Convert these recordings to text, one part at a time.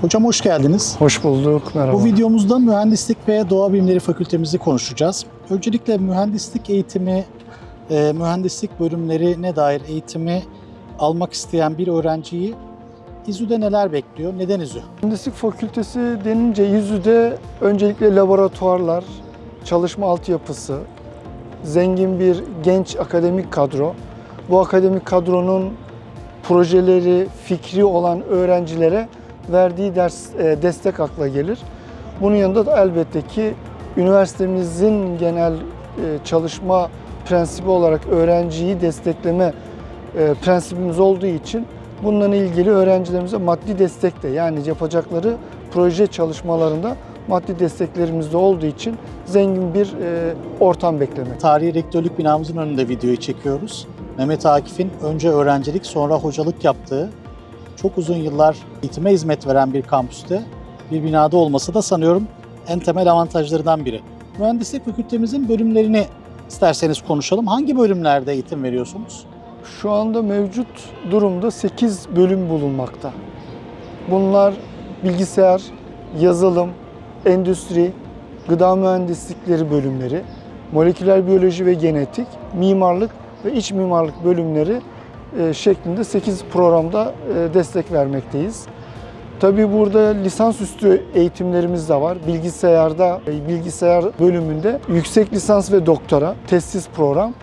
Hocam hoş geldiniz. Hoş bulduk, merhaba. Bu videomuzda mühendislik ve doğa bilimleri fakültemizi konuşacağız. Öncelikle mühendislik eğitimi, e, mühendislik bölümlerine dair eğitimi almak isteyen bir öğrenciyi İZÜ'de neler bekliyor? Neden İZÜ? Mühendislik Fakültesi denince yüzüde öncelikle laboratuvarlar, çalışma altyapısı, zengin bir genç akademik kadro. Bu akademik kadronun projeleri, fikri olan öğrencilere verdiği ders e, destek akla gelir. Bunun yanında da elbette ki üniversitemizin genel e, çalışma prensibi olarak öğrenciyi destekleme e, prensibimiz olduğu için bununla ilgili öğrencilerimize maddi destek de yani yapacakları proje çalışmalarında maddi desteklerimiz de olduğu için zengin bir e, ortam beklemek. Tarihi rektörlük binamızın önünde videoyu çekiyoruz. Mehmet Akif'in önce öğrencilik sonra hocalık yaptığı çok uzun yıllar eğitime hizmet veren bir kampüste bir binada olması da sanıyorum en temel avantajlarından biri. Mühendislik fakültemizin bölümlerini isterseniz konuşalım. Hangi bölümlerde eğitim veriyorsunuz? Şu anda mevcut durumda 8 bölüm bulunmakta. Bunlar bilgisayar, yazılım, endüstri, gıda mühendislikleri bölümleri, moleküler biyoloji ve genetik, mimarlık ve iç mimarlık bölümleri şeklinde 8 programda e, destek vermekteyiz. Tabii burada lisansüstü eğitimlerimiz de var. Bilgisayarda, e, bilgisayar bölümünde yüksek lisans ve doktora, testis program.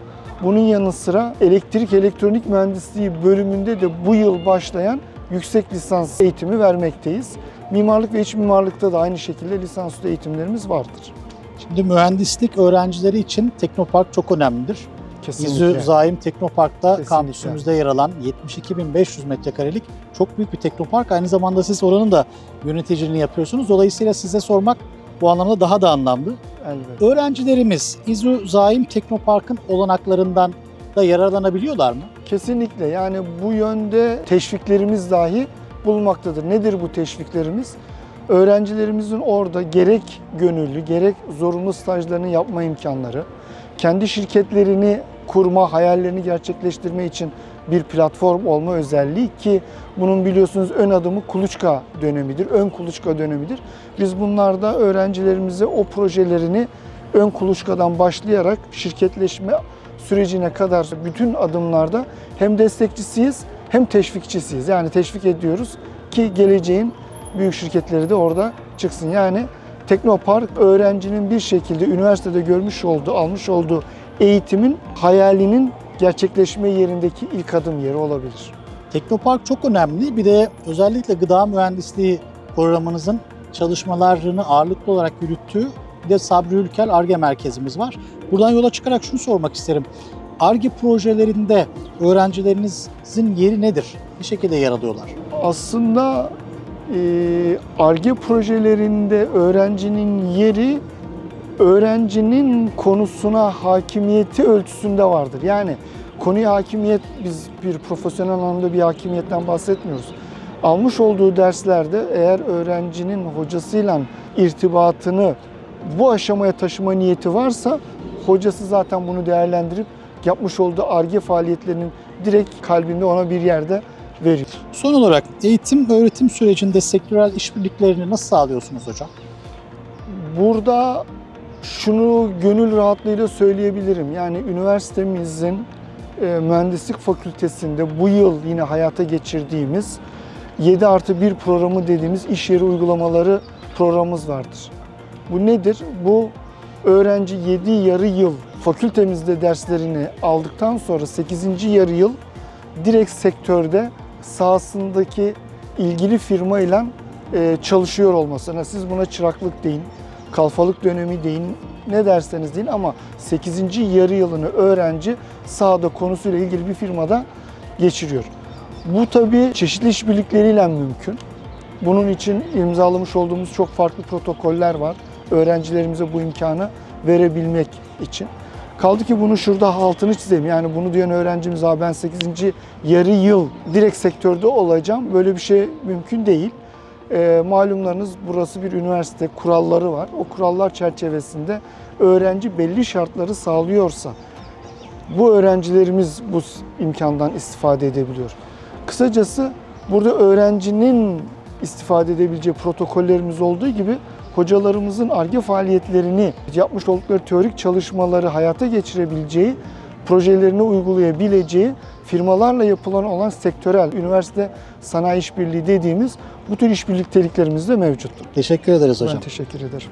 Bunun yanı sıra elektrik elektronik mühendisliği bölümünde de bu yıl başlayan yüksek lisans eğitimi vermekteyiz. Mimarlık ve iç mimarlıkta da aynı şekilde lisansüstü eğitimlerimiz vardır. Şimdi mühendislik öğrencileri için Teknopark çok önemlidir. İZÜ Zaim Teknopark'ta Kesinlikle. kampüsümüzde yer alan 72.500 metrekarelik çok büyük bir teknopark. Aynı zamanda siz oranın da yöneticiliğini yapıyorsunuz. Dolayısıyla size sormak bu anlamda daha da anlamlı. Elbette. Öğrencilerimiz İZÜ Zaim Teknopark'ın olanaklarından da yararlanabiliyorlar mı? Kesinlikle yani bu yönde teşviklerimiz dahi bulmaktadır. Nedir bu teşviklerimiz? Öğrencilerimizin orada gerek gönüllü gerek zorunlu stajlarını yapma imkanları, kendi şirketlerini kurma, hayallerini gerçekleştirme için bir platform olma özelliği ki bunun biliyorsunuz ön adımı kuluçka dönemidir, ön kuluçka dönemidir. Biz bunlarda öğrencilerimize o projelerini ön kuluçkadan başlayarak şirketleşme sürecine kadar bütün adımlarda hem destekçisiyiz hem teşvikçisiyiz. Yani teşvik ediyoruz ki geleceğin büyük şirketleri de orada çıksın. Yani Teknopark öğrencinin bir şekilde üniversitede görmüş olduğu, almış olduğu eğitimin hayalinin gerçekleşme yerindeki ilk adım yeri olabilir. Teknopark çok önemli. Bir de özellikle gıda mühendisliği programınızın çalışmalarını ağırlıklı olarak yürüttüğü bir de Sabri Ülkel ARGE merkezimiz var. Buradan yola çıkarak şunu sormak isterim. ARGE projelerinde öğrencilerinizin yeri nedir? Bir şekilde yer alıyorlar. Aslında ARGE projelerinde öğrencinin yeri öğrencinin konusuna hakimiyeti ölçüsünde vardır. Yani konuya hakimiyet, biz bir profesyonel anlamda bir hakimiyetten bahsetmiyoruz. Almış olduğu derslerde eğer öğrencinin hocasıyla irtibatını bu aşamaya taşıma niyeti varsa hocası zaten bunu değerlendirip yapmış olduğu ARGE faaliyetlerinin direkt kalbinde ona bir yerde veriyor. Son olarak eğitim öğretim sürecinde sektörel işbirliklerini nasıl sağlıyorsunuz hocam? Burada şunu gönül rahatlığıyla söyleyebilirim. Yani üniversitemizin e, mühendislik fakültesinde bu yıl yine hayata geçirdiğimiz 7 artı 1 programı dediğimiz iş yeri uygulamaları programımız vardır. Bu nedir? Bu öğrenci 7 yarı yıl fakültemizde derslerini aldıktan sonra 8. yarı yıl direkt sektörde sahasındaki ilgili firmayla e, çalışıyor olmasına siz buna çıraklık deyin, kalfalık dönemi deyin, ne derseniz deyin ama 8. yarı yılını öğrenci sahada konusuyla ilgili bir firmada geçiriyor. Bu tabii çeşitli işbirlikleriyle mümkün. Bunun için imzalamış olduğumuz çok farklı protokoller var. Öğrencilerimize bu imkanı verebilmek için. Kaldı ki bunu şurada altını çizeyim. Yani bunu diyen öğrencimiz abi ben 8. yarı yıl direkt sektörde olacağım. Böyle bir şey mümkün değil. Ee, malumlarınız burası bir üniversite kuralları var. O kurallar çerçevesinde öğrenci belli şartları sağlıyorsa bu öğrencilerimiz bu imkandan istifade edebiliyor. Kısacası burada öğrencinin istifade edebileceği protokollerimiz olduğu gibi hocalarımızın ARGE faaliyetlerini, yapmış oldukları teorik çalışmaları hayata geçirebileceği, projelerini uygulayabileceği firmalarla yapılan olan sektörel, üniversite sanayi işbirliği dediğimiz bu tür işbirlikteliklerimiz de mevcuttur. Teşekkür ederiz hocam. Ben teşekkür ederim.